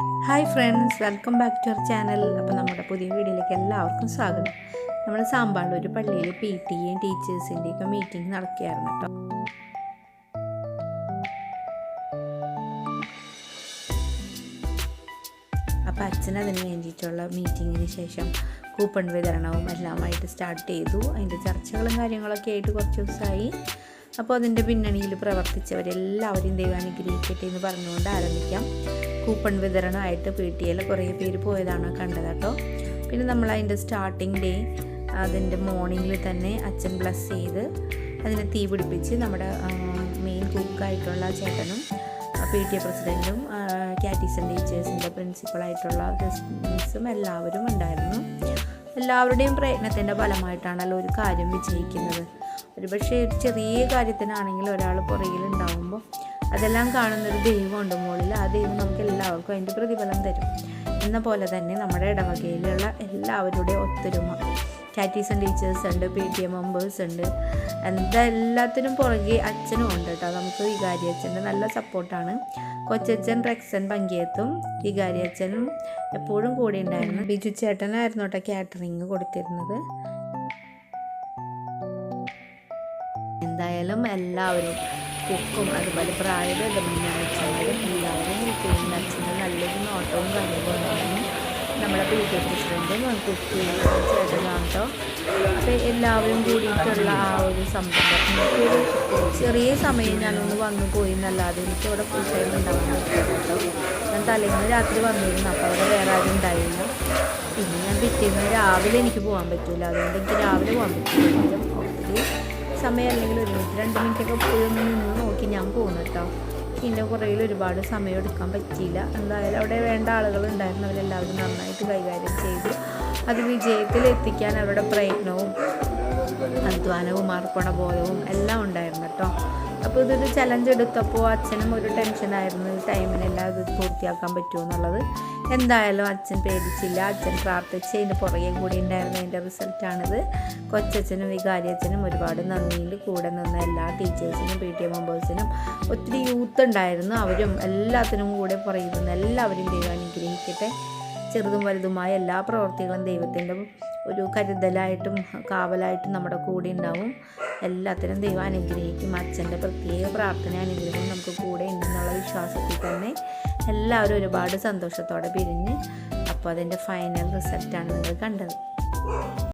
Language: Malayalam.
Hi friends welcome back to our channel. അപ്പോൾ നമ്മുടെ പുതിയ വീഡിയോയിലേക്ക് എല്ലാവർക്കും സ്വാഗതം. നമ്മൾ സാമ്പാളിൽ ഒരു പള്ളിയിൽ പി ടിയും ടീച്ചേഴ്സിന്റെയും മീറ്റിംഗ് നടക്കുകയായിരുന്നു കേട്ടോ. അപ്പോൾ അച്ഛൻ അതിന് വേണ്ടിയിട്ടുള്ള മീറ്റിങ്ങിന് ശേഷം കൂപ്പൺ വിതരണവും എല്ലാമായിട്ട് സ്റ്റാർട്ട് ചെയ്തു. അതിന്റെ ചർച്ചകളും കാര്യങ്ങളൊക്കെ ആയിട്ട് കുറച്ച് ദിവസമായി. അപ്പോൾ അതിന്റെ പിന്നണിയിൽ പ്രവർത്തിച്ചവരെല്ലാവരെയും ദൈവം അനുഗ്രഹിക്കട്ടെ എന്ന് പറഞ്ഞുകൊണ്ട് ആരംഭിക്കാം. കൂപ്പൺ വിതരണമായിട്ട് പി ടി എൽ കുറേ പേര് പോയതാണ് കണ്ടത് കേട്ടോ. പിന്നെ നമ്മൾ അതിന്റെ സ്റ്റാർട്ടിങ് ഡേ അതിന്റെ മോർണിംഗിൽ തന്നെ അച്ഛൻ ബ്ലസ് ചെയ്ത് അതിനെ തീ പിടിപ്പിച്ച് നമ്മുടെ മെയിൻ കുക്കായിട്ടുള്ള ചേട്ടനും പി ടി എ പ്രസിഡന്റും കാറ്റീസൺ ടീച്ചേഴ്സിന്റെ പ്രിൻസിപ്പളായിട്ടുള്ള മിസ്സും എല്ലാവരും ഉണ്ടായിരുന്നു. എല്ലാവരുടെയും പ്രയത്നത്തിന്റെ ഫലമായിട്ടാണല്ലോ ഒരു കാര്യം വിജയിക്കുന്നത്. ഒരു പക്ഷേ ഒരു ചെറിയ കാര്യത്തിനാണെങ്കിൽ ഒരാൾ പുറകിലുണ്ടാകുമ്പോൾ അതെല്ലാം കാണുന്നൊരു ദൈവമുണ്ട് മുകളിൽ. ആ ദൈവം നമുക്ക് എല്ലാവർക്കും അതിന്റെ പ്രതിഫലം തരും. എന്ന പോലെ തന്നെ നമ്മുടെ ഇടവകയിലുള്ള എല്ലാവരുടെയും ഒത്തൊരുമ. കാറ്റീസൺ ടീച്ചേഴ്സ് ഉണ്ട് പി ടി എം മെമ്പേഴ്സ് ഉണ്ട്. എന്താ എല്ലാത്തിനും പുറകെ അച്ഛനും ഉണ്ട് കേട്ടോ. നമുക്ക് വികാരി അച്ഛന്റെ നല്ല സപ്പോർട്ടാണ് കൊച്ചച്ഛൻ റെക്സൻ പങ്കിയത്തും വികാരി അച്ഛനും എപ്പോഴും കൂടെ ഉണ്ടായിരുന്നു. ബിജു ചേട്ടനായിരുന്നു കേട്ടോ കാറ്ററിങ് കൊടുത്തിരുന്നത്. എന്തായാലും എല്ലാവരും കുക്കും അതുപോലെ പ്രായഭേദമന്യച്ചവരും എല്ലാവരും കുക്കിങ്ങിന് അച്ഛന് നല്ലൊരു നോട്ടവും കാര്യങ്ങളും ഉണ്ടായിരുന്നു നമ്മുടെ പി ടി പ്രസിഡന്റും കുക്കി കേട്ടോ. അപ്പോൾ എല്ലാവരും കൂടിയിട്ടുള്ള ആ ഒരു സംഭവം എനിക്കൊരു ചെറിയ സമയം ഞാനൊന്ന് വന്നു പോയി എന്നല്ലാതെ എനിക്ക് അവിടെ ഫുൾ ടൈം ഉണ്ടാവാൻ കേട്ടോ. ഞാൻ തലേന്ന് രാത്രി വന്നിരുന്നു അപ്പോൾ അവിടെ വേറെ ആരും ഉണ്ടായില്ല. പിന്നെ ഞാൻ പിറ്റേന്ന് രാവിലെ എനിക്ക് പോകാൻ പറ്റില്ല അതുകൊണ്ട് എനിക്ക് രാവിലെ പോകാൻ പറ്റില്ല സമയം അല്ലെങ്കിൽ ഒരു മിനിറ്റ് രണ്ട് മിനിറ്റൊക്കെ പോയി ഒന്ന് നിന്ന് നോക്കി ഞാൻ പോകുന്നു കേട്ടോ ഇതിന്റെ പുറകിൽ ഒരുപാട് സമയം എടുക്കാൻ പറ്റിയില്ല. എന്തായാലും അവിടെ വേണ്ട ആളുകൾ ഉണ്ടായിരുന്നു അവരെല്ലാവരും നന്നായിട്ട് കൈകാര്യം ചെയ്തു. അത് വിജയത്തിൽ എത്തിക്കാൻ അവരുടെ പ്രയത്നവും അധ്വാനവും അർപ്പണബോധവും എല്ലാം ഉണ്ടായിരുന്നു കേട്ടോ. അപ്പോൾ ഇതൊരു ചലഞ്ച് എടുത്തപ്പോൾ അച്ഛനും ഒരു ടെൻഷനായിരുന്നു ടൈമിനെല്ലാം ഇത് പൂർത്തിയാക്കാൻ പറ്റുമോ എന്നുള്ളത്. എന്തായാലും അച്ഛൻ പേടിച്ചില്ല. അച്ഛൻ പ്രാർത്ഥിച്ച് അതിന്റെ പുറകെ കൂടി ഉണ്ടായിരുന്ന അതിന്റെ റിസൾട്ടാണിത് കൊച്ചച്ഛനും വികാരി അച്ഛനും ഒരുപാട് നന്ദിയിൽ കൂടെ നിന്ന എല്ലാ ടീച്ചേഴ്സിനും പി ടി എ മെമ്പേഴ്സിനും ഒത്തിരി യൂത്ത് ഉണ്ടായിരുന്നു. അവരും എല്ലാത്തിനും കൂടെ പറയുന്നു എല്ലാവരും ദൈവം അനുഗ്രഹിക്കട്ടെ. ചെറുതും വലുതുമായ എല്ലാ പ്രവർത്തികളും ദൈവത്തിന്റെ ഒരു കരുതലായിട്ടും കാവലായിട്ടും നമ്മുടെ കൂടെ ഉണ്ടാവും. എല്ലാത്തിനും ദൈവം അനുഗ്രഹിക്കും. അച്ഛന്റെ പ്രത്യേക പ്രാർത്ഥന അനുഗ്രഹം നമുക്ക് കൂടെ ഉണ്ടെന്നുള്ള വിശ്വാസത്തിൽ തന്നെ എല്ലാവരും ഒരുപാട് സന്തോഷത്തോടെ പിരിഞ്ഞ് അപ്പോൾ അതിന്റെ ഫൈനൽ റിസൾട്ടാണ് നിങ്ങൾ കണ്ടത്.